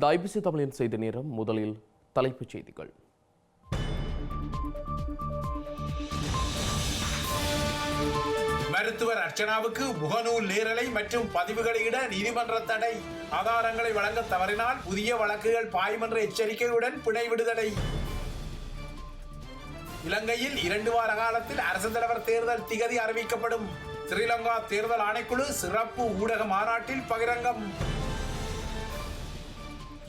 இது ஐபிசி தமிழின் செய்தி நேரம். முதலில் தலைப்புச் செய்திகள். மருத்துவர் அர்ச்சனாவுக்கு முகநூல் நேரலை மற்றும் பதிவுகளை இட நீதிமன்ற தடை. ஆதாரங்களை வழங்க தவறினால் புதிய வழக்குகள் பாயும் என்ற எச்சரிக்கையுடன் பிணை விடுதலை. இலங்கையில் இரண்டு வார காலத்தில் அரசு தலைவர் தேர்தல் திகதி அறிவிக்கப்படும். ஸ்ரீலங்கா தேர்தல் ஆணைக்குழு சிறப்பு ஊடக மாநாட்டில் பகிரங்கம்.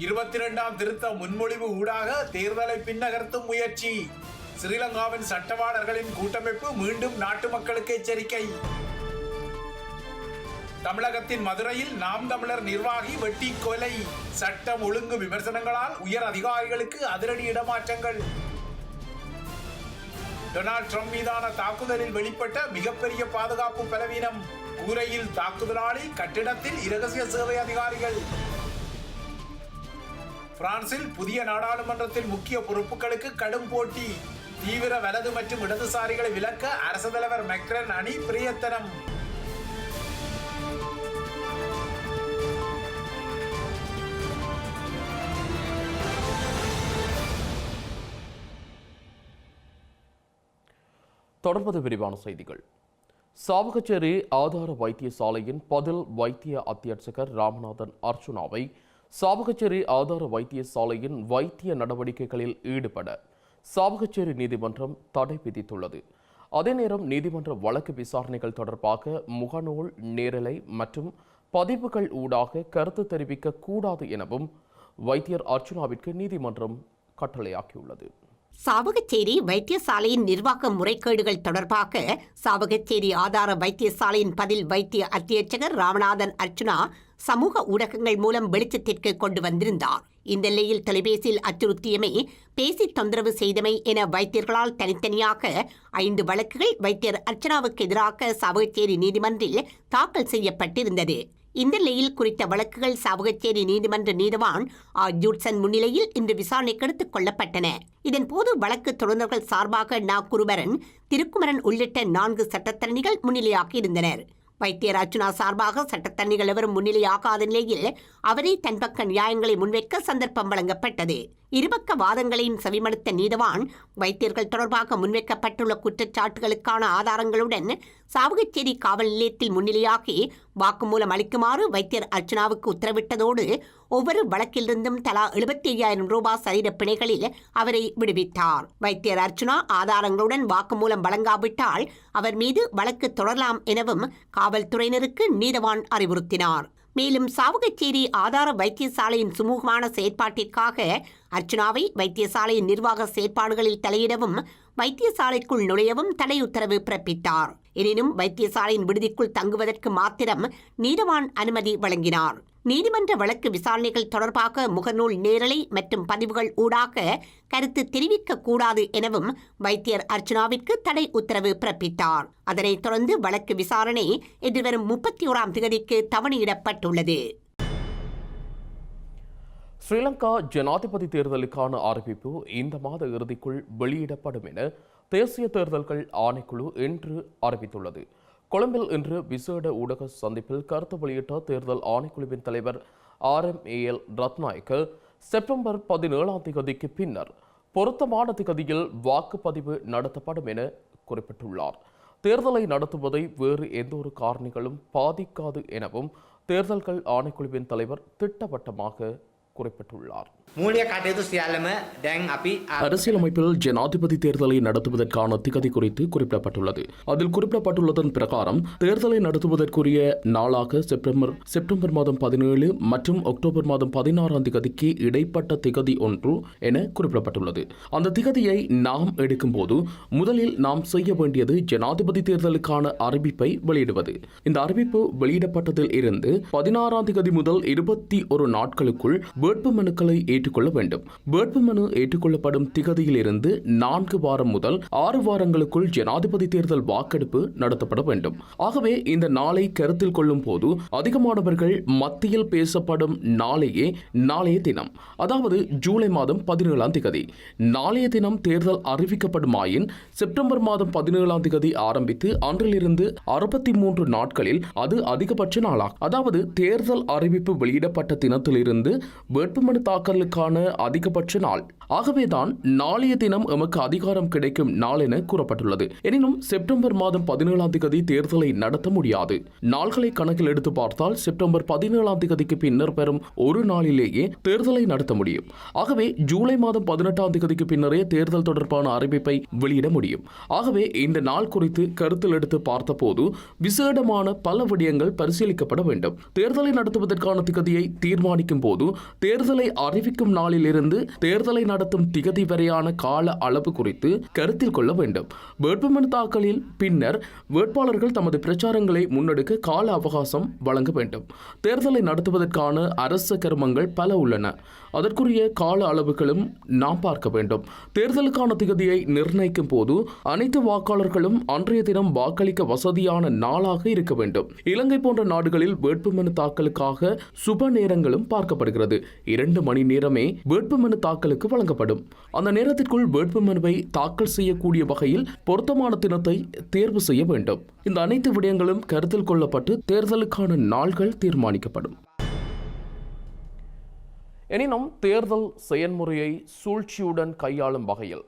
இருபத்தி இரண்டாம் திருத்த முன்மொழிவு ஊடாக தேர்தலை பின்னகர்த்தும் முயற்சி. ஸ்ரீலங்காவின் சட்டவாளர்களின் கூட்டமைப்பு மீண்டும் நாட்டு மக்களுக்கு எச்சரிக்கை. தமிழகத்தின் மதுரையில் நாம் தமிழர் நிர்வாகி வெட்டி கொலை. சட்டம் ஒழுங்கு விமர்சனங்களால் உயர் அதிகாரிகளுக்கு அதிரடி இடமாற்றங்கள். டொனால்ட் ட்ரம்ப் மீதான தாக்குதலில் வெளிப்பட்ட மிகப்பெரிய பாதுகாப்பு பலவீனம். கூரையில் தாக்குதலாளி கட்டிடத்தில் இரகசிய சேவை அதிகாரிகள். பிரான்சில் புதிய நாடாளுமன்றத்தில் முக்கிய பொறுப்புகளுக்கு கடும் போட்டி. தீவிர வலது மற்றும் இடதுசாரிகளை விலக்க அரசு தலைவர் மெக்ரன் அணி பிரியத்தனம். தொடர்பது விரிவான செய்திகள். சாவகச்சேரி ஆதார வைத்தியசாலையின் பதில் வைத்திய அத்தியட்சகர் ராமநாதன் அர்ச்சுனாவை சாவகச்சேரி ஆதார வைத்தியசாலையின் வைத்திய நடவடிக்கைகளில் ஈடுபட சாவகச்சேரி நீதிமன்றம் தடை விதித்துள்ளது. அதே நேரம் நீதிமன்ற வழக்கு விசாரணைகள் தொடர்பாக முகநூல் நேரலை மற்றும் பதிவுகள் ஊடாக கருத்து தெரிவிக்க கூடாது எனவும் வைத்தியர் அர்ச்சுனாவிற்கு நீதிமன்றம் கட்டளையாக்கியுள்ளது. சாவகச்சேரி வைத்தியசாலையின் நிர்வாக முறைகேடுகள் தொடர்பாக சாவகச்சேரி ஆதார வைத்தியசாலையின் பதில் வைத்திய அத்தியட்சகர் ராமநாதன் அர்ச்சுனா சமூக ஊடகங்கள் மூலம் வெளிச்சத்திற்கு கொண்டு வந்திருந்தார். இந்த நிலையில் தொலைபேசியில் அச்சுறுத்தியமை பேசி தொந்தரவு செய்தமை என வைத்தியர்களால் தனித்தனியாக ஐந்து வழக்குகள் வைத்தியர் அர்ச்சனாவுக்கு எதிராக சாவகச்சேரி நீதிமன்றில் தாக்கல் செய்யப்பட்டிருந்தது. இந்த நிலையில் குறித்த வழக்குகள் சாவகச்சேரி நீதிமன்ற நீதவான் ஆர் ஜூட்சன் முன்னிலையில் இன்று விசாரணைக்கு எடுத்துக் கொள்ளப்பட்டன. இதன்போது வழக்கு தொடர்ந்தவர்கள் சார்பாக நா. குருபரன் திருக்குமரன் உள்ளிட்ட நான்கு சட்டத்தரணிகள் முன்னிலையாகியிருந்தனர். வைத்தியர் அர்ஜுனா சார்பாக சட்டத்தரணிகள் எவரும் முன்னிலையாகாத நிலையில் அவரே தன் பக்க நியாயங்களை முன்வைக்க சந்தர்ப்பம் வழங்கப்பட்டது. இருபக்க வாதங்களையும் செவிமடுத்த நீதவான் வைத்தியர்கள் தொடர்பாக முன்வைக்கப்பட்டுள்ள குற்றச்சாட்டுகளுக்கான ஆதாரங்களுடன் சாவகச்சேரி காவல் நிலையத்தில் முன்னிலையாகி வாக்குமூலம் அளிக்குமாறு வைத்தியர் அர்ச்சனாவுக்கு உத்தரவிட்டதோடு ஒவ்வொரு வழக்கிலிருந்தும் தலா எழுபத்தி ஐயாயிரம் ரூபாய் சரீர பிணைகளில் அவரை விடுவித்தார். வைத்தியர் அர்ச்சுனா ஆதாரங்களுடன் வாக்குமூலம் வழங்காவிட்டால் அவர் மீது வழக்கு தொடரலாம் எனவும் காவல்துறையினருக்கு நீதவான் அறிவுறுத்தினார். மேலும் சாவகச்சேரி ஆதார வைத்தியசாலையின் சுமூகமான செயற்பாட்டிற்காக அர்ச்சனாவை வைத்தியசாலையின் நிர்வாக செயற்பாடுகளில் தலையிடவும் வைத்தியசாலைக்குள் நுழையவும் தடை உத்தரவு பிறப்பித்தார். எனினும் வைத்தியசாலையின் விடுதிக்குள் தங்குவதற்கு மாத்திரம் நீதவான் அனுமதி வழங்கினார். நீதிமன்ற வழக்கு விசாரணைகள் தொடர்பாக முகநூல் நேரலை மற்றும் பதிவுகள் ஊடாக கருத்து தெரிவிக்க கூடாது எனவும் வைத்தியர் அர்ச்சனாவிற்கு தடை உத்தரவு பிறப்பித்தார். அதனைத் தொடர்ந்து வழக்கு விசாரணை எதிர்வரும் முப்பத்தி ஓராம் தேதிக்கு தவணையிடப்பட்டுள்ளது. ஸ்ரீலங்கா ஜனாதிபதி தேர்தலுக்கான அறிவிப்பு இந்த மாத இறுதிக்குள் வெளியிடப்படும் என தேசிய தேர்தல்கள் ஆணைக்குழு இன்று அறிவித்துள்ளது. கொழும்பில் இன்று விசேட ஊடக சந்திப்பில் கருத்து வெளியிட்ட தேர்தல் ஆணைக்குழுவின் தலைவர் R M A L Rathnayake September பதினேழாம் தேதிக்கு பின்னர் பொருத்தமான திகதியில் வாக்குப்பதிவு நடத்தப்படும் என குறிப்பிட்டுள்ளார். தேர்தலை நடத்துவதை வேறு எந்த ஒரு காரணிகளும் பாதிக்காது எனவும் தேர்தல்கள் ஆணைக்குழுவின் தலைவர் திட்டவட்டமாக குறிப்பிட்டுள்ளார். அரசியலமைப்பில் ஜனாதிபதி தேர்தலை நடத்துவதற்கான திகதி குறித்து குறிப்பிடப்பட்டுள்ளது. அதில் குறிப்பிடப்பட்டுள்ளதன் பிரகாரம் தேர்தலை நடத்துவதற்குரிய நாளாக செப்டம்பர் செப்டம்பர் மாதம் பதினேழு மற்றும் அக்டோபர் மாதம் பதினாறாம் திகதிக்கு இடைப்பட்ட திகதி ஒன்று என குறிப்பிடப்பட்டுள்ளது. அந்த திகதியை நாம் எடுக்கும்போது முதலில் நாம் செய்ய வேண்டியது ஜனாதிபதி தேர்தலுக்கான அறிவிப்பை வெளியிடுவது. இந்த அறிவிப்பு வெளியிடப்பட்டதில் இருந்து பதினாறாம் திகதி முதல் இருபத்தி ஒரு நாட்களுக்குள் வேட்பு வேட்புமனுக்களை ஏற்றுக்கொள்ள வேண்டும். வேட்புமனு ஏற்றுக்கொள்ளப்படும் திகதியிலிருந்து நான்கு வாரம் முதல் ஆறு வாரங்களுக்குள் ஜனாதிபதி தேர்தல் வாக்கெடுப்பு நடத்தப்பட வேண்டும். ஆகவே இந்த நாளை கருத்தில் கொள்ளும் போது அதிகமானவர்கள் மத்தியில் பேசப்படும் நாளையே நாளைய தினம் அதாவது ஜூலை மாதம் பதினேழாம் திகதி. நாளைய தினம் தேர்தல் அறிவிக்கப்படுமாயின் செப்டம்பர் மாதம் பதினேழாம் திகதி ஆரம்பித்து அன்றிலிருந்து அறுபத்தி மூன்று நாட்களில் அது அதிகபட்ச நாளாகும். அதாவது தேர்தல் அறிவிப்பு வெளியிடப்பட்ட தினத்திலிருந்து வேட்புமனு தாக்கலுக்கு தாக்கலுக்கான அதிகபட்ச நாள். ஆகவேதான் நாளைய தினம் எமக்கு அதிகாரம் கிடைக்கும் நாள் என கூறப்பட்டுள்ளது. எனினும் செப்டம்பர் மாதம் பதினேழாம் தேதி தேர்தலை நடத்த முடியாது. நாள்களை கணக்கில் எடுத்து பார்த்தால் செப்டம்பர் பதினேழாம் தேதிக்கு பின்னர் பெறும் ஒரு நாளிலேயே தேர்தலை நடத்த முடியும். ஆகவே ஜூலை மாதம் பதினெட்டாம் தேதிக்கு பின்னரே தேர்தல் தொடர்பான அறிவிப்பை வெளியிட முடியும். ஆகவே இந்த நாள் குறித்து கருத்தில் எடுத்து பார்த்தபோது விசேடமான பல விடயங்கள் பரிசீலிக்கப்பட வேண்டும். தேர்தலை நடத்துவதற்கான திகதியை தீர்மானிக்கும் போது தேர்தலை அறிவிக்கும் நாளிலிருந்து தேர்தலை நடத்தும் திகதி வரையான கால அளவு குறித்து கருத்தில் கொள்ள வேண்டும். வேட்புமனு தாக்கலில் பின்னர் வேட்பாளர்கள் தமது பிரச்சாரங்களை முன்னெடுக்க கால அவகாசம் வழங்க வேண்டும். தேர்தலை நடத்துவதற்கான அரச கர்மங்கள் பல உள்ளன. அதற்குரிய கால அளவுகளும் நாம் பார்க்க வேண்டும். தேர்தலுக்கான திகதியை நிர்ணயிக்கும் போது அனைத்து வாக்காளர்களும் அன்றைய தினம் வாக்களிக்க வசதியான நாளாக இருக்க வேண்டும். இலங்கை போன்ற நாடுகளில் வேட்புமனு தாக்கலுக்காக சுப நேரங்களும் பார்க்கப்படுகிறது. இரண்டு மணி நேரமே வேட்புமனு தாக்கலுக்கு வழங்கப்படும். அந்த நேரத்திற்குள் வேட்புமனுவை தாக்கல் செய்யக்கூடிய வகையில் பொருத்தமான தினத்தை தேர்வு செய்ய வேண்டும். இந்த அனைத்து விடயங்களும் கருத்தில் கொள்ளப்பட்டு தேர்தலுக்கான நாள்கள் தீர்மானிக்கப்படும். எனினும் தேர்தல் செயன்முறையை சூழ்ச்சியுடன் கையாளும் வகையில்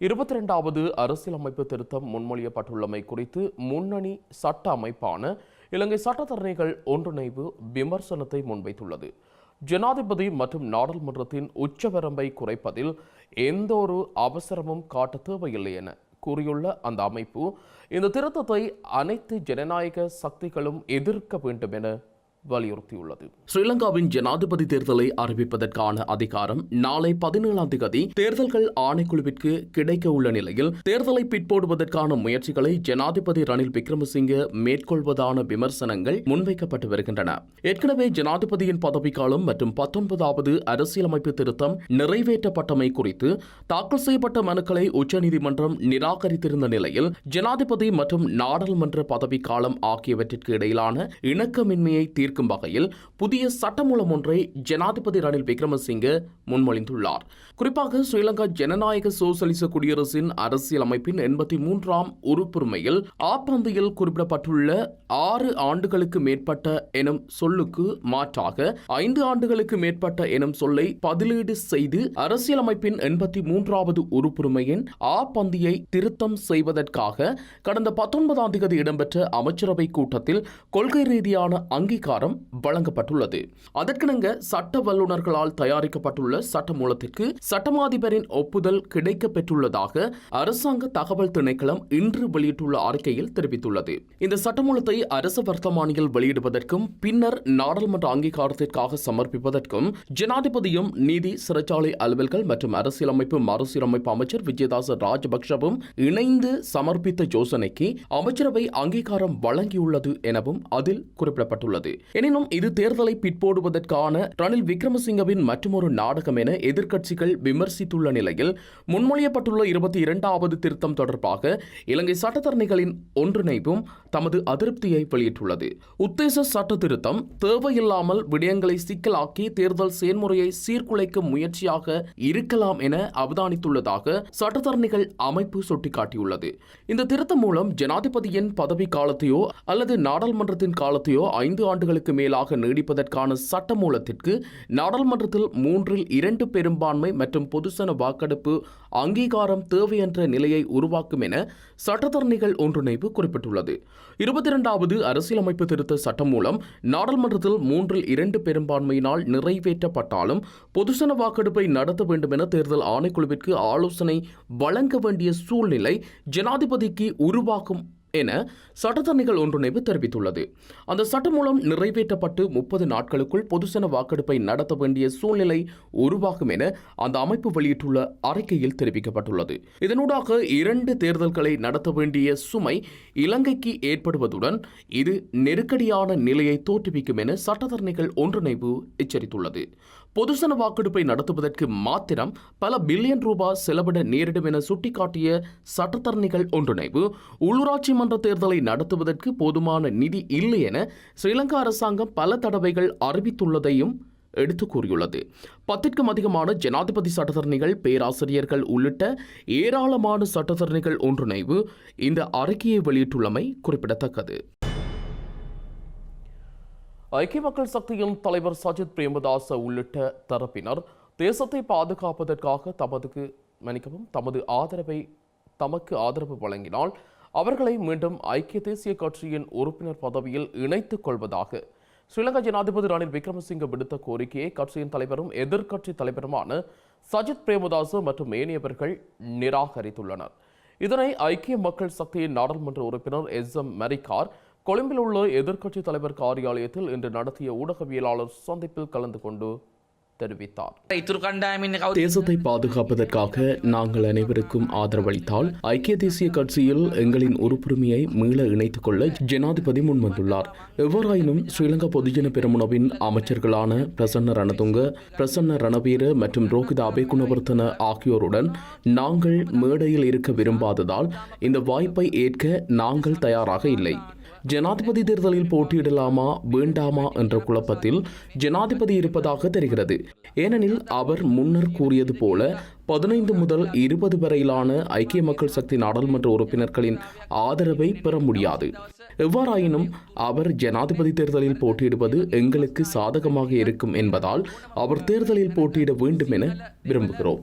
இருபத்தி ரெண்டாவது அரசியலமைப்பு திருத்தம் முன்மொழியப்பட்டுள்ளமை குறித்து முன்னணி சட்ட அமைப்பான இலங்கை சட்டத்தரணிகள் ஒன்றிணைவு விமர்சனத்தை முன்வைத்துள்ளது. ஜனாதிபதி மற்றும் நாடாளுமன்றத்தின் உச்சவரம்பை குறைப்பதில் எந்த ஒரு அவசரமும் காட்ட தேவையில்லை என கூறியுள்ள அந்த அமைப்பு இந்த திருத்தத்தை அனைத்து ஜனநாயக சக்திகளும் எதிர்க்க வேண்டும் என வலியுறுத்தியுள்ளது. ஸ்ரீலங்காவின் ஜனாதிபதி தேர்தலை அறிவிப்பதற்கான அதிகாரம் நாளை பதினேழாம் தேதி தேர்தல்கள் ஆணைக்குழுவிற்கு கிடைக்க உள்ள நிலையில் தேர்தலை பிற்போடுவதற்கான முயற்சிகளை ஜனாதிபதி ரணில் விக்ரமசிங்க மேற்கொள்வதான விமர்சனங்கள் முன்வைக்கப்பட்டு வருகின்றன. ஏற்கனவே ஜனாதிபதியின் பதவிக்காலம் மற்றும் பத்தொன்பதாவது அரசியலமைப்பு திருத்தம் நிறைவேற்றப்பட்டமை குறித்து தாக்கல் செய்யப்பட்ட மனுக்களை உச்சநீதிமன்றம் நிராகரித்திருந்த நிலையில் ஜனாதிபதி மற்றும் நாடாளுமன்ற பதவிக்காலம் ஆகியவற்றிற்கு இடையிலான இணக்கமின்மையை தீர்க்க தீர்க்கும் வகையில் புதிய சட்டமூலம் ஒன்றை ஜனாதிபதி ரணில் விக்ரமசிங்கே முன்மொழிந்துள்ளார். குறிப்பாக ஸ்ரீலங்கா ஜனநாயக சோசலிச குடியரசின் அரசியல் அமைப்பின் எண்பத்தி மூன்றாம் உறுப்புரிமையில் ஆப்பந்தியில் குறிப்பிடப்பட்டுள்ள ஆறு ஆண்டுகளுக்கு மேற்பட்ட எனும் சொல்லுக்கு மாற்றாக ஐந்து ஆண்டுகளுக்கு மேற்பட்ட எனும் சொல்லை பதிலீடு செய்து அரசியலமைப்பின் எண்பத்தி மூன்றாவது உறுப்புரிமையின் ஆ பந்தியை திருத்தம் செய்வதற்காக கடந்த பத்தொன்பதாம் தேதி இடம்பெற்ற அமைச்சரவை கூட்டத்தில் கொள்கை ரீதியான அங்கீகாரம் வழங்கப்பட்டுள்ளது. அதற்கிணங்க சட்ட வல்லுநர்களால் தயாரிக்கப்பட்டுள்ள சட்ட மூலத்திற்கு சட்டமாதிபரின் ஒப்புதல் கிடைக்க பெற்றுள்ளதாக அரசாங்க தகவல் திணைக்களம் இன்று வெளியிட்டுள்ள அறிக்கையில் தெரிவித்துள்ளது. இந்த சட்டமூலத்தை அரச வர்த்தமானியில் வெளியிடுவதற்கும் பின்னர் நாடாளுமன்ற அங்கீகாரத்திற்காக சமர்ப்பிப்பதற்கும் ஜனாதிபதியும் நீதி சிறைச்சாலை அலுவல்கள் மற்றும் அரசியலமைப்பு மறுசீரமைப்பு அமைச்சர் விஜயதாச ராஜபக்ஷவும் இணைந்து சமர்ப்பித்த யோசனைக்கு அமைச்சரவை அங்கீகாரம் வழங்கியுள்ளது எனவும் அதில் குறிப்பிடப்பட்டுள்ளது. எனினும் இது தேர்தலை பிற்போடுவதற்கான ரணில் விக்ரமசிங்கவின் மற்றொரு நாடகம் என எதிர்க்கட்சிகள் விமர்சித்துள்ள நிலையில் முன்மொழியப்பட்டுள்ள இருபத்தி இரண்டாவது திருத்தம் தொடர்பாக இலங்கை சட்டத்தரணிகளின் ஒன்றிணைப்பும் தமது அதிருப்தியை வெளியிட்டுள்ளது. உத்தேச சட்ட திருத்தம் தேவையில்லாமல் விடயங்களை சிக்கலாக்கி தேர்தல் செயல்முறையை சீர்குலைக்கும் முயற்சியாக இருக்கலாம் என அவதானித்துள்ளதாக சட்டத்தரணிகள் அமைப்பு சுட்டிக்காட்டியுள்ளது. இந்த திருத்தம் மூலம் ஜனாதிபதியின் பதவி காலத்தையோ அல்லது நாடாளுமன்றத்தின் காலத்தையோ ஐந்து ஆண்டுகளுக்கு மேலாக நீடிப்பதற்கான சட்டமூலத்திற்கு நாடாளுமன்றத்தில் மூன்றில் இரண்டு பெரும்பான்மை மற்றும் பொதுசன வாக்கெடுப்பு அங்கீகாரம் தேவை நிலையை உருவாக்கும் என சட்டத்தரணிகள் ஒன்றிணைப்பு குறிப்பிட்டுள்ளது. இருபத்தி இரண்டாவது அரசியலமைப்பு திருத்த சட்டம் மூலம் நாடாளுமன்றத்தில் மூன்றில் இரண்டு பெரும்பான்மையினால் நிறைவேற்றப்பட்டாலும் பொதுசன வாக்கெடுப்பை நடத்த வேண்டும் என தேர்தல் ஆணைக்குழுவிற்கு ஆலோசனை வழங்க வேண்டிய சூழ்நிலை ஜனாதிபதிக்கு உருவாக்கும் என சட்டத்தரணிகள் ஒன்றிணைவு தெரிவித்துள்ளது. அந்த சட்டம் மூலம் நிறைவேற்றப்பட்டு முப்பது நாட்களுக்குள் பொதுசன வாக்கெடுப்பை நடத்த வேண்டிய சூழ்நிலை உருவாகும் என அந்த அமைப்பு வெளியிட்டுள்ள அறிக்கையில் தெரிவிக்கப்பட்டுள்ளது. இதனூடாக இரண்டு தேர்தல்களை நடத்த வேண்டிய சுமை இலங்கைக்கு ஏற்படுவதுடன் இது நெருக்கடியான நிலையை தோற்றுவிக்கும் என சட்டத்தரணிகள் ஒன்றிணைவு எச்சரித்துள்ளது. பொதுசன வாக்கெடுப்பை நடத்துவதற்கு மாத்திரம் பல பில்லியன் ரூபாய் செலவிட நேரிடும் என சுட்டிக்காட்டிய சட்டத்தரணிகள் ஒன்றிணைவு உள்ளூராட்சி மன்ற தேர்தலை நடத்துவதற்கு போதுமான நிதி இல்லை என ஸ்ரீலங்கா அரசாங்கம் பல தடவைகள் அறிவித்துள்ளதையும் எடுத்து கூறியுள்ளது. பத்திற்கும் அதிகமான ஜனாதிபதி சட்டத்தரணிகள் பேராசிரியர்கள் உள்ளிட்ட ஏராளமான சட்டத்தரணிகள் ஒன்றிணைவு இந்த அறிக்கையை வெளியிட்டுள்ளமை குறிப்பிடத்தக்கது. ஐக்கிய மக்கள் சக்தியின் தலைவர் சஜித் பிரேமதாச உள்ளிட்ட தரப்பினர் தேசத்தை பாதுகாப்பதற்காக தமதுக்கு மன்னிக்கவும் தமது ஆதரவை தமக்கு ஆதரவு வழங்கினால் அவர்களை மீண்டும் ஐக்கிய தேசிய கட்சியின் உறுப்பினர் பதவியில் இணைத்துக் கொள்வதாக. ஸ்ரீலங்கா ஜனாதிபதி ரணில் விக்ரமசிங்க விடுத்த கோரிக்கையை கட்சியின் தலைவரும் எதிர்க்கட்சி தலைவருமான சஜித் பிரேமதாச மற்றும் ஏனையவர்கள் நிராகரித்துள்ளனர். இதனை ஐக்கிய மக்கள் சக்தியின் நாடாளுமன்ற உறுப்பினர் எஸ் எம் மரிகார் கொழும்பில் உள்ள எதிர்க்கட்சி தலைவர் காரியாலயத்தில் இன்று நடத்திய ஊடகவியலாளர் சந்திப்பில் கலந்து கொண்டு தெரிவித்தார். தேசத்தை பாதுகாப்பதற்காக நாங்கள் அனைவருக்கும் ஆதரவளித்தால் ஐக்கிய தேசிய கட்சியில் எங்களின் உறுப்புரிமையை மீள இணைத்துக் கொள்ள ஜனாதிபதி முன்வந்துள்ளார். எவ்வாறாயினும் ஸ்ரீலங்கா பொதுஜன பெருமுனவின் அமைச்சர்களான பிரசன்ன ரணதுங்க பிரசன்ன ரணவீர மற்றும் ரோஹித அபேகுணவர்த்தன ஆகியோருடன் நாங்கள் மேடையில் இருக்க விரும்பாததால் இந்த வாய்ப்பை ஏற்க நாங்கள் தயாராக இல்லை. ஜனாதிபதி தேர்தலில் போட்டியிடலாமா வேண்டாமா என்ற குழப்பத்தில் ஜனாதிபதி இருப்பதாக தெரிகிறது. ஏனெனில் அவர் முன்னர் கூறியது போல பதினைந்து முதல் இருபது வரையிலான ஐக்கிய மக்கள் சக்தி நாடாளுமன்ற உறுப்பினர்களின் ஆதரவை பெற முடியாது. எவ்வாறாயினும் அவர் ஜனாதிபதி தேர்தலில் போட்டியிடுவது எங்களுக்கு சாதகமாக இருக்கும் என்பதால் அவர் தேர்தலில் போட்டியிட வேண்டும் என விரும்புகிறோம்.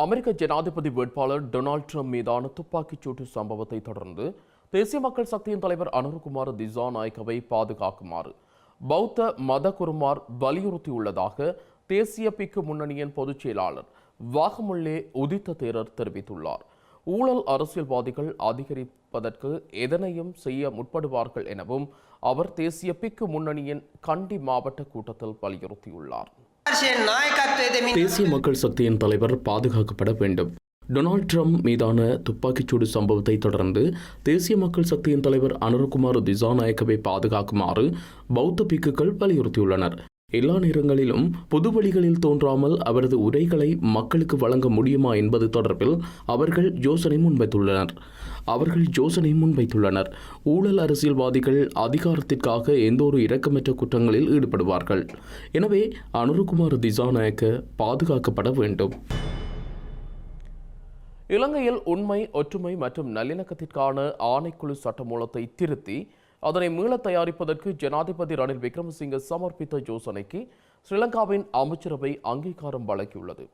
அமெரிக்க ஜனாதிபதி வேட்பாளர் டொனால்ட் ட்ரம்ப் மீதான துப்பாக்கிச் சூட்டு சம்பவத்தை தொடர்ந்து தேசிய மக்கள் சக்தியின் தலைவர் அனுருகுமார் திசா நாயக்கவை பாதுகாக்குமாறு பௌத்த மதகுருமார் வலியுறுத்தியுள்ளதாக தேசிய பிக்கு முன்னணியின் பொதுச் செயலாளர் வாகமுள்ளே உதித்த தேரர் தெரிவித்துள்ளார். ஊழல் அரசியல்வாதிகள் அதிகரிப்பதற்கு எதனையும் செய்ய முற்படுவார்கள் எனவும் அவர் தேசிய பிக்கு முன்னணியின் கண்டி மாவட்ட கூட்டத்தில் வலியுறுத்தியுள்ளார். தேசிய மக்கள் சக்தியின் தலைவர் பாதுகாக்கப்பட வேண்டும். டொனால்ட் ட்ரம்ப் மீதான துப்பாக்கிச்சூடு சம்பவத்தை தொடர்ந்து தேசிய மக்கள் சக்தியின் தலைவர் அனுரகுமார் திசாநாயக்கவை பாதுகாக்குமாறு பௌத்த பிக்குகள் வலியுறுத்தியுள்ளனர். எல்லா நேரங்களிலும் பொது வழிகளில் தோன்றாமல் அவரது உரைகளை மக்களுக்கு வழங்க முடியுமா என்பது தொடர்பில் அவர்கள் யோசனை முன்வைத்துள்ளனர். அவர்கள் யோசனை முன்வைத்துள்ளனர். ஊழல் அரசியல்வாதிகள் அதிகாரத்திற்காக எந்தொரு இரக்கமற்ற குற்றங்களில் ஈடுபடுவார்கள். எனவே அனுருகுமார் திசாநாயக்க பாதுகாக்கப்பட வேண்டும். இலங்கையில் உண்மை ஒற்றுமை மற்றும் நல்லிணக்கத்திற்கான ஆணைக்குழு சட்டமூலத்தை திருத்தி அதனை மீள தயாரிப்பதற்கு ஜனாதிபதி ரணில் விக்ரமசிங்க சமர்ப்பித்த யோசனைக்கு ஸ்ரீலங்காவின் அமைச்சரவை அங்கீகாரம் வழங்கியுள்ளது.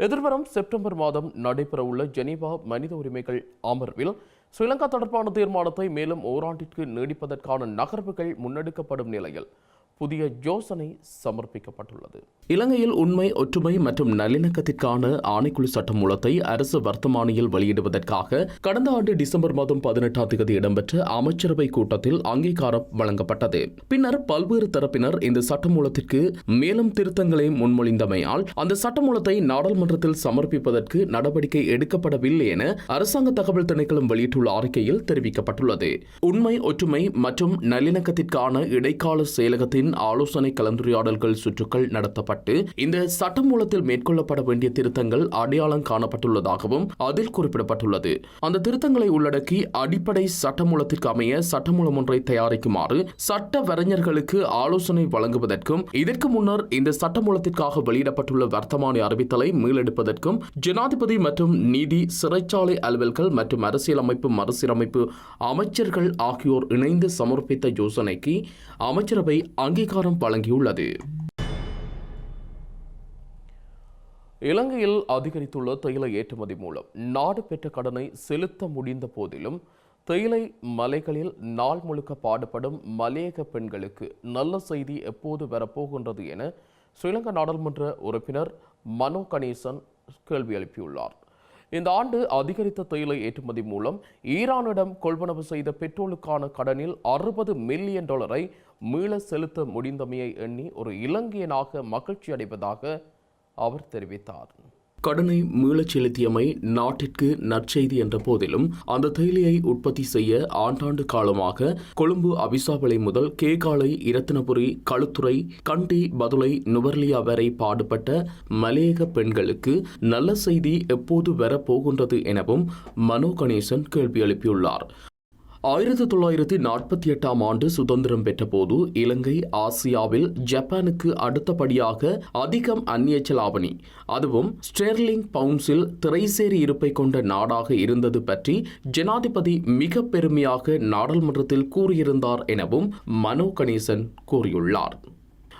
எதிர்வரும் செப்டம்பர் மாதம் நடைபெறவுள்ள ஜெனீவா மனித உரிமைகள் அமர்வில் ஸ்ரீலங்கா தொடர்பான தீர்மானத்தை மேலும் ஓராண்டிற்கு நீடிப்பதற்கான நகர்வுகள் முன்னெடுக்கப்படும் நிலையில் புதிய யோசனை சமர்ப்பிக்கப்பட்டுள்ளது. இலங்கையில் உண்மை ஒற்றுமை மற்றும் நல்லிணக்கத்திற்கான ஆணைக்குழு சட்டமூலத்தை அரசு வர்த்தமானியில் வெளியிடுவதற்காக கடந்த ஆண்டு டிசம்பர் மாதம் பதினெட்டாம் தேதி இடம்பெற்ற அமைச்சரவை கூட்டத்தில் அங்கீகாரம் வழங்கப்பட்டது. பின்னர் பல்வேறு தரப்பினர் இந்த சட்டமூலத்திற்கு மேலும் திருத்தங்களை முன்மொழிந்தமையால் அந்த சட்டமூலத்தை நாடாளுமன்றத்தில் சமர்ப்பிப்பதற்கு நடவடிக்கை எடுக்கப்படவில்லை என அரசாங்க தகவல் திணைக்களம் வெளியிட்டுள்ள அறிக்கையில் தெரிவிக்கப்பட்டுள்ளது. உண்மை ஒற்றுமை மற்றும் நல்லிணக்கத்திற்கான இடைக்கால செயலகத்தின் ஆலோசனை கலந்துரையாடல்கள் சுற்றுக்கள் நடத்தப்பட்டு இந்த சட்டமூலத்தில் மேற்கொள்ளப்பட வேண்டிய திருத்தங்கள் அடையாளம் காணப்பட்டுள்ளதாகவும் அதில் குறிப்பிடப்பட்டுள்ளது. அந்த திருத்தங்களை உள்ளடக்கி அடிப்படை சட்டமூலத்திற்கு அமைய சட்டமூலம் ஒன்றை தயாரிக்குமாறு சட்ட வரைஞர்களுக்கு ஆலோசனை வழங்குவதற்கும் இதற்கு முன்னர் இந்த சட்டமூலத்திற்காக வெளியிடப்பட்டுள்ள வர்த்தமானி அறிவித்தலை மீளெடுப்பதற்கும் ஜனாதிபதி மற்றும் நீதி சிறைச்சாலை அலுவல்கள் மற்றும் அரசியலமைப்பு மறுசீரமைப்பு அமைச்சர்கள் ஆகியோர் இணைந்து சமர்ப்பித்த யோசனைக்கு அமைச்சரவை அங்கீகாரம் வழங்கியுள்ளது. இலங்கையில் அதிகரித்துள்ள தேயிலை ஏற்றுமதி மூலம் நாடு பெற்ற கடனை செலுத்த முடிந்த போதிலும் தேயிலை மலைகளில் நாள் முழுக்க பாடுபடும் மலையக பெண்களுக்கு நல்ல செய்தி எப்போது வரப்போகின்றது என ஸ்ரீலங்கா நாடாளுமன்ற உறுப்பினர் மனோ கணேசன் கேள்வி எழுப்பியுள்ளார். இந்த ஆண்டு அதிகரித்த தேயிலை ஏற்றுமதி மூலம் ஈரானிடம் கொள்வனவு செய்த பெட்ரோலுக்கான கடனில் அறுபது மில்லியன் டாலரை மீள செலுத்த முடிந்தமையை எண்ணி ஒரு இலங்கையனாக மகிழ்ச்சி அடைவதாக அவர் தெரிவித்தார். கடனை மீளச் செலுத்தியமை நாட்டிற்கு நற்செய்தி என்ற போதிலும் அந்த தேயிலையை உற்பத்தி செய்ய ஆண்டாண்டு காலமாக கொழும்பு அபிசாவளை முதல் கேகாலை இரத்தினபுரி களுத்துறை கண்டி பதுளை நுவர்லியா வரை பாடுபட்ட மலையக பெண்களுக்கு நல்ல செய்தி எப்போது வரப்போகின்றது எனவும் மனோ கணேசன் கேள்வி எழுப்பியுள்ளார். ஆயிரத்தி தொள்ளாயிரத்தி நாற்பத்தி எட்டாம் ஆண்டு சுதந்திரம் பெற்றபோது இலங்கை ஆசியாவில் ஜப்பானுக்கு அடுத்தபடியாக அதிகம் அந்நிய செலாவணி அதுவும் ஸ்டெர்லிங் பவுன்ஸில் திரைசேரி இருப்பை கொண்ட நாடாக இருந்தது பற்றி ஜனாதிபதி மிக பெருமையாக நாடாளுமன்றத்தில் கூறியிருந்தார் எனவும் மனோ கணேசன் கூறியுள்ளார்.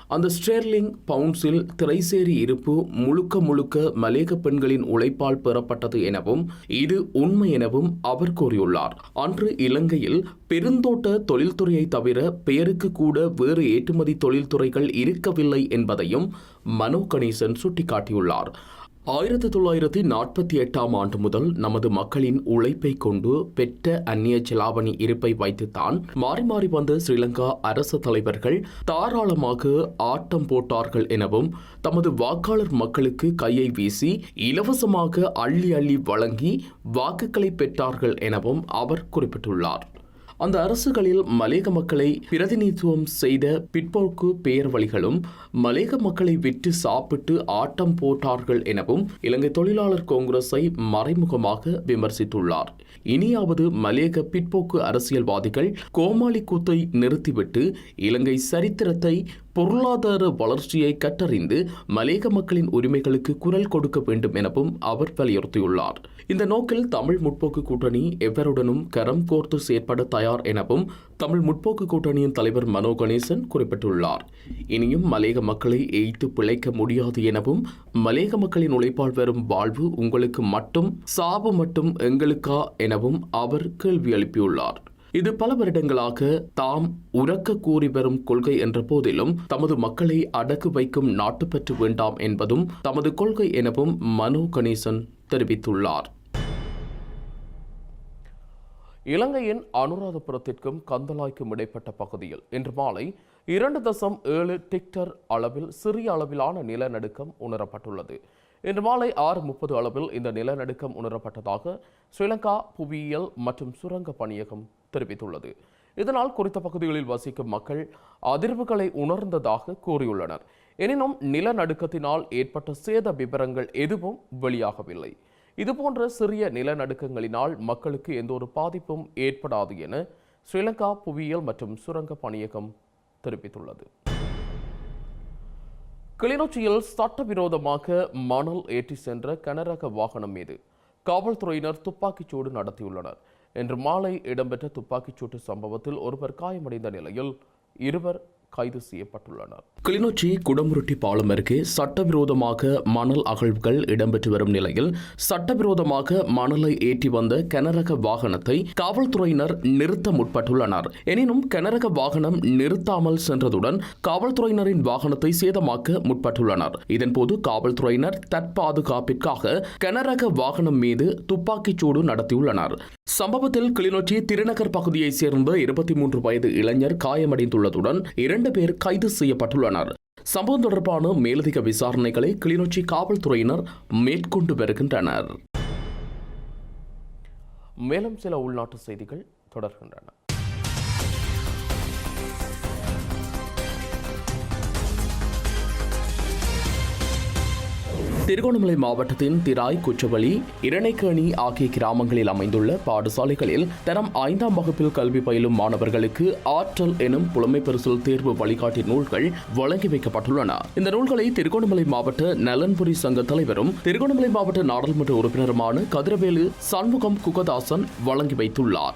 அந்த ஸ்டெர்லிங் பவுன்ஸில் திரைசேரி இருப்பு முழுக்க முழுக்க மலேக பெண்களின் உழைப்பால் பெறப்பட்டது எனவும் இது உண்மை எனவும் அவர் கூறியுள்ளார். அன்று இலங்கையில் பெருந்தோட்ட தொழில்துறையை தவிர பெயருக்கு கூட வேறு ஏற்றுமதி தொழில்துறைகள் இருக்கவில்லை என்பதையும் மனோ கணேசன் சுட்டிக்காட்டியுள்ளார். ஆயிரத்தி தொள்ளாயிரத்தி நாற்பத்தி எட்டாம் ஆண்டு முதல் நமது மக்களின் உழைப்பை கொண்டு பெற்ற அந்நிய செலாவணி இருப்பை வைத்துத்தான் மாறி மாறி வந்த ஸ்ரீலங்கா அரசு தலைவர்கள் தாராளமாக ஆட்டம் போட்டார்கள் எனவும் தமது வாக்காளர் மக்களுக்கு கையை வீசி இலவசமாக அள்ளி அள்ளி வழங்கி வாக்குகளை பெற்றார்கள் எனவும் அவர் குறிப்பிட்டுள்ளார். அந்த அரசுகளில் மலேக மக்களை பிரதிநிதித்துவம் செய்த பிற்போக்கு பேர்வழிகளும் மலேக மக்களை விட்டு சாப்பிட்டு ஆட்டம் போட்டார்கள் எனவும் இலங்கை தொழிலாளர் காங்கிரஸை மறைமுகமாக விமர்சித்துள்ளார். இனியாவது மலேக பிற்போக்கு அரசியல்வாதிகள் கோமாளி கூத்தை நிறுத்திவிட்டு இலங்கை சரித்திரத்தை பொருளாதார வளர்ச்சியை கற்றறிந்து மலேக மக்களின் உரிமைகளுக்கு குரல் கொடுக்க வேண்டும் எனவும் அவர் வலியுறுத்தியுள்ளார். இந்த நோக்கில் தமிழ் முற்போக்கு கூட்டணி எவருடனும் கரம் கோர்த்து செயற்பட தயார் எனவும் தமிழ் முற்போக்கு கூட்டணியின் தலைவர் மனோ கணேசன் குறிப்பிட்டுள்ளார். இனியும் மலேக மக்களை எய்த்து பிழைக்க முடியாது எனவும் மலேக மக்களின் உழைப்பால் வரும் வாழ்வு உங்களுக்கு மட்டும் சாவு மட்டும் எங்களுக்கா எனவும் அவர் கேள்வி எழுப்பியுள்ளார். இது பல வருடங்களாக தாம் உறக்க கூறி வரும் கொள்கை என்ற போதிலும் தமது மக்களை அடக்கு வைக்கும் நாட்டுப்பற்று வேண்டாம் என்பதும் தமது கொள்கை எனவும் மனோ கணேசன் தெரிவித்துள்ளார். இலங்கையின் அனுராதபுரத்திற்கும் கந்தலாய்க்கும் இடைப்பட்ட பகுதியில் இன்று மாலை இரண்டு தசம் ஏழு டிக்டர் அளவில் சிறிய அளவிலான நிலநடுக்கம் உணரப்பட்டுள்ளது. இன்று மாலை ஆறு முப்பது அளவில் இந்த நிலநடுக்கம் உணரப்பட்டதாக ஸ்ரீலங்கா புவியியல் மற்றும் சுரங்க பணியகம் தெரிவித்துள்ளது. இதனால் குறித்த பகுதிகளில் வசிக்கும் மக்கள் அதிர்வுகளை உணர்ந்ததாக கூறியுள்ளனர். எனினும் நிலநடுக்கத்தினால் ஏற்பட்ட சேத விவரங்கள் எதுவும் வெளியாகவில்லை. இதுபோன்ற சிறிய நிலநடுக்கங்களினால் மக்களுக்கு எந்த ஒரு பாதிப்பும் ஏற்படாது என ஸ்ரீலங்கா புவியியல் மற்றும் சுரங்க பணியகம் தெரிவித்துள்ளது. கிளிநொச்சியில் சட்டவிரோதமாக மணல் ஏற்றி சென்ற கனரக வாகனம் மீது காவல்துறையினர் துப்பாக்கிச்சூடு நடத்தியுள்ளனர். இன்று மாலை இடம்பெற்ற துப்பாக்கிச்சூட்டு சம்பவத்தில் ஒருவர் காயமடைந்த நிலையில் இருவர் கைது செய்யப்பட்டுள்ளனர். கிளிநொச்சி குடமுருட்டி பாலம் அருகே சட்டவிரோதமாக மணல் அகழ்வுகள் இடம்பெற்று வரும் நிலையில் சட்டவிரோதமாக மணலை ஏற்றி வந்த கனரக வாகனத்தை காவல்துறையினர் நிறுத்த முற்பட்டுள்ளனர். எனினும் கனரக வாகனம் நிறுத்தாமல் சென்றதுடன் காவல்துறையினரின் வாகனத்தை சேதமாக்க முற்பட்டுள்ளனர். இதன்போது காவல்துறையினர் தற்பாதுகாப்பிற்காக கனரக வாகனம் மீது துப்பாக்கிச்சூடு நடத்தியுள்ளனர். சம்பவத்தில் கிளிநொச்சி திருநகர் பகுதியைச் சேர்ந்த இருபத்தி மூன்று வயது இளைஞர் காயமடைந்துள்ளதுடன் இரண்டு இரண்டு பேர் கைது செய்யப்பட்டுள்ளனர். சம்பவம் தொடர்பான மேலதிக விசாரணைகளை கிளிநொச்சி காவல்துறையினர் மேற்கொண்டு வருகின்றனர். மேலும் சில உள்நாட்டு செய்திகள் தொடர்கின்றன. திருகோணமலை மாவட்டத்தின் திராய் குச்சவெளி இரணைக்கணி ஆகிய கிராமங்களில் அமைந்துள்ள பாடசாலைகளில் தரம் ஐந்தாம் வகுப்பில் கல்வி பயிலும் மாணவர்களுக்கு ஆற்றல் எனும் புலமை தேர்வு வழிகாட்டி நூல்கள் வழங்கி வைக்கப்பட்டுள்ளன. இந்த நூல்களை திருகோணமலை மாவட்ட நலன்புரி சங்க தலைவரும் திருகோணமலை மாவட்ட நாடாளுமன்ற உறுப்பினருமான கதிரவேலு சண்முகம் குகதாசன் வழங்கி வைத்துள்ளார்.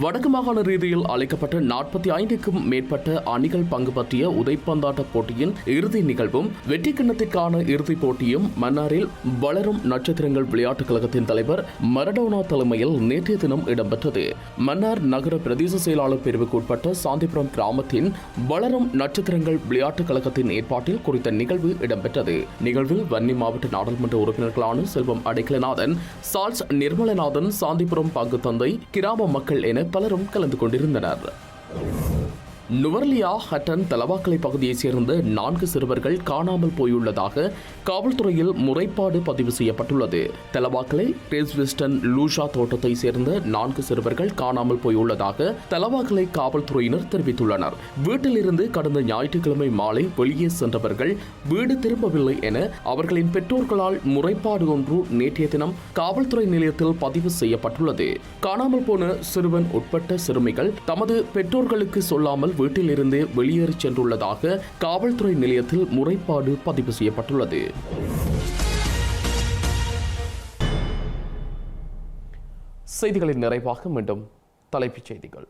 வடக்கு மாகாண ரீதியில் அழைக்கப்பட்ட நாற்பத்தி ஐந்துக்கும் மேற்பட்ட அணிகள் பங்கு பற்றிய உதைப்பந்தாட்ட போட்டியின் இறுதி நிகழ்வும் வெற்றி கிண்ணத்திற்கான இறுதிப் போட்டியும் மன்னாரில் வளரும் நட்சத்திரங்கள் விளையாட்டுக் கழகத்தின் தலைவர் மரடோனா தலைமையில் நேற்றைய தினம் இடம்பெற்றது. மன்னார் நகர பிரதேச செயலாளர் பிரிவுக்கு உட்பட்ட சாந்திபுரம் கிராமத்தின் வளரும் நட்சத்திரங்கள் விளையாட்டுக் கழகத்தின் ஏற்பாட்டில் குறித்த நிகழ்வு இடம்பெற்றது. நிகழ்வில் வன்னி மாவட்ட நாடாளுமன்ற உறுப்பினர்களான செல்வம் அடைக்கலநாதன் சால்ஸ் நிர்மலநாதன் சாந்திபுரம் பங்கு தந்தை கிராம மக்கள் என பலரும் கலந்து கொண்டிருந்தனர். நுவர்லியா ஹட்டன் தலவாக்கலை பகுதியைச் சேர்ந்த நான்கு சிறுவர்கள் காணாமல் போயுள்ளதாக காவல்துறையில் முறைப்பாடு பதிவு செய்யப்பட்டுள்ளது. தலவாக்கலை டேஸ்விஸ்டன் லூஷா தோட்டத்தை சேர்ந்த நான்கு சிறுவர்கள் காணாமல் போயுள்ளதாக தலவாக்கலை காவல்துறையினர் தெரிவித்துள்ளனர். வீட்டிலிருந்து கடந்த ஞாயிற்றுக்கிழமை மாலை வெளியே சென்றவர்கள் வீடு திரும்பவில்லை என அவர்களின் பெற்றோர்களால் முறைப்பாடு ஒன்று நேற்றைய தினம் காவல்துறை நிலையத்தில் பதிவு செய்யப்பட்டுள்ளது. காணாமல் போன சிறுவன் உட்பட்ட சிறுமிகள் தமது பெற்றோர்களுக்கு சொல்லாமல் வீட்டிலிருந்து வெளியேறிச் சென்றுள்ளதாக காவல்துறை நிலையத்தில் முறைப்பாடு பதிவு செய்யப்பட்டுள்ளது. செய்திகளின் நிறைவாக மீண்டும் தலைப்புச் செய்திகள்.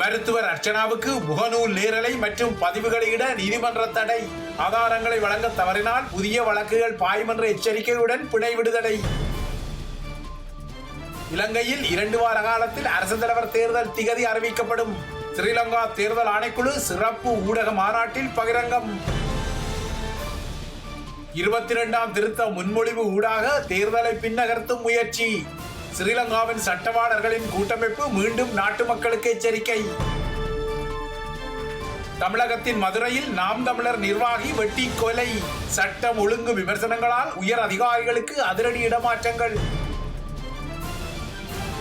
மருத்துவர் அர்ச்சனாவுக்கு முகநூல் நேரலை மற்றும் பதிவுகளை இட நீதிமன்ற தடை. ஆதாரங்களை வழங்க தவறினால் புதிய வழக்குகள் பாயும் என்ற எச்சரிக்கையுடன் பிணை விடுதலை. இலங்கையில் இரண்டு வார காலத்தில் அரசு தலைவர் தேர்தல் திகதி அறிவிக்கப்படும். ஸ்ரீலங்கா தேர்தல் ஆணைக்குழு சிறப்பு ஊடக மாநாட்டில் பகிரங்கம். இருபத்தி இரண்டாம் திருத்த முன்மொழிவு ஊடாக தேர்தலை பின்னகர்த்தும் முயற்சி. ஸ்ரீலங்காவின் சட்டவாளர்களின் கூட்டமைப்பு மீண்டும் நாட்டு மக்களுக்கு எச்சரிக்கை. தமிழகத்தின் மதுரையில் நாம் தமிழர் நிர்வாகி வெட்டி கொலை. சட்டம் ஒழுங்கு விமர்சனங்களால் உயர் அதிகாரிகளுக்கு அதிரடி இடமாற்றங்கள்.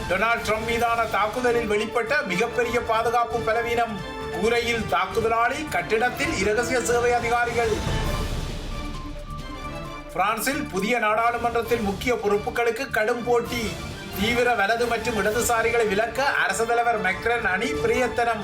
டொனால்ட் ட்ரம்ப் மீதான தாக்குதலில் வெளிப்பட்ட மிகப்பெரிய பாதுகாப்பு பலவீனம். கூரையில் தாக்குதலாளி கட்டிடத்தில் இரகசிய சேவை அதிகாரிகள். பிரான்சில் புதிய நாடாளுமன்றத்தில் முக்கிய பொறுப்புகளுக்கு கடும் போட்டி. தீவிர வலது மற்றும் இடதுசாரிகளை விலக்க அரசு தலைவர் மெக்ரன் அணி பிரியத்தனம்.